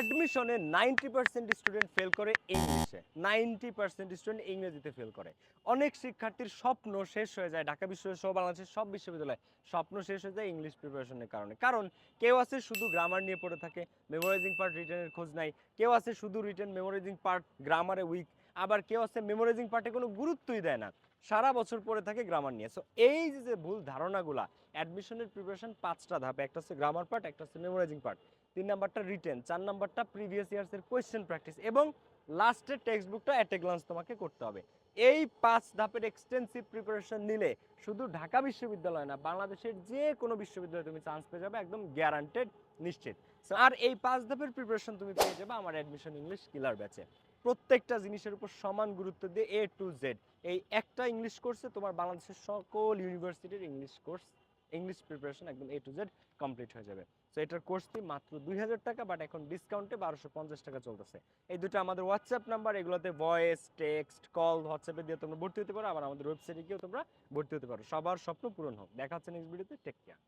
অ্যাডমিশনে ninety percent student fail করে ইংলিশে। Ninety percent student ইংরেজিতে ফেল করে। অনেক শিক্ষার্থীর স্বপ্ন শেষ হয়ে যায়। ঢাকা বিশ্ববিদ্যালয় সহ বাংলাদেশের সব বিশ্ববিদ্যালয় স্বপ্ন শেষ হয়ে যায় ইংলিশ প্রিপারেশনের কারণে। কারণ কেউ আছে শুধু গ্রামার নিয়ে পড়ে থাকে মেমোরাইজিং পার্ট রিটার্নের খোঁজ নাই। কেউ আছে শুধু রিটার্ন মেমোরাইজিং পার্ট গ্রামারে উইক আবার কেউ আছে মেমোরাইজিং পার্টে কোনো গুরুত্বই দেয় না। সারা বছর পড়ে থাকে গ্রামার নিয়ে। সো এই যে যে ভুল ধারণাগুলা অ্যাডমিশনের প্রিপারেশন পাঁচটা ধাপে। একটা হচ্ছে গ্রামার পার্ট একটা হচ্ছে মেমোরাইজিং পার্ট তিন নাম্বারটা রিটেন চার নাম্বারটা প্রিভিয়াস ইয়ার্স এর কোয়েশ্চেন প্র্যাকটিস এবং লাস্টের টেক্সট বুকটা অ্যাট এ গ্লান্স তোমাকে করতে হবে। এই পাঁচ ধাপের এক্সটেন্সিভ প্রিপারেশন নিলে শুধু ঢাকা বিশ্ববিদ্যালয় না, বাংলাদেশের যে কোনো বিশ্ববিদ্যালয়ে তুমি চান্স পেয়ে যাবে, একদম গ্যারান্টেড নিশ্চিত। আর এই পাঁচ ধাপের প্রিপারেশন তুমি পেয়ে যাবে আমার অ্যাডমিশন ইংলিশ কিলার ব্যাচে প্রত্যেকটা জিনিসের উপর সমান গুরুত্ব দিয়ে এ টু জেড এই একটা ইংলিশ কোর্সে তোমার বাংলাদেশের সকল ইউনিভার্সিটির ইংলিশ কোর্স ইংলিশ প্রিপারেশন একদম এ টু জেড কমপ্লিট হয়ে যাবে। তো এটার কোর্স ফি মাত্র দুই হাজার টাকা বাট এখন ডিসকাউন্টে বারোশো পঞ্চাশ টাকা চলতেছে। এই দুটো আমাদের হোয়াটসঅ্যাপ নাম্বার এগুলোতে ভয়েস টেক্সট কল হোয়াটসঅ্যাপে দিয়ে তোমরা ভর্তি হতে পারো, আবার আমাদের ওয়েবসাইটে গিয়েও তোমরা ভর্তি হতে পারো। সবার স্বপ্ন পূরণ হোক। দেখা হচ্ছে নেক্সট ভিডিওতে টেক কেয়ার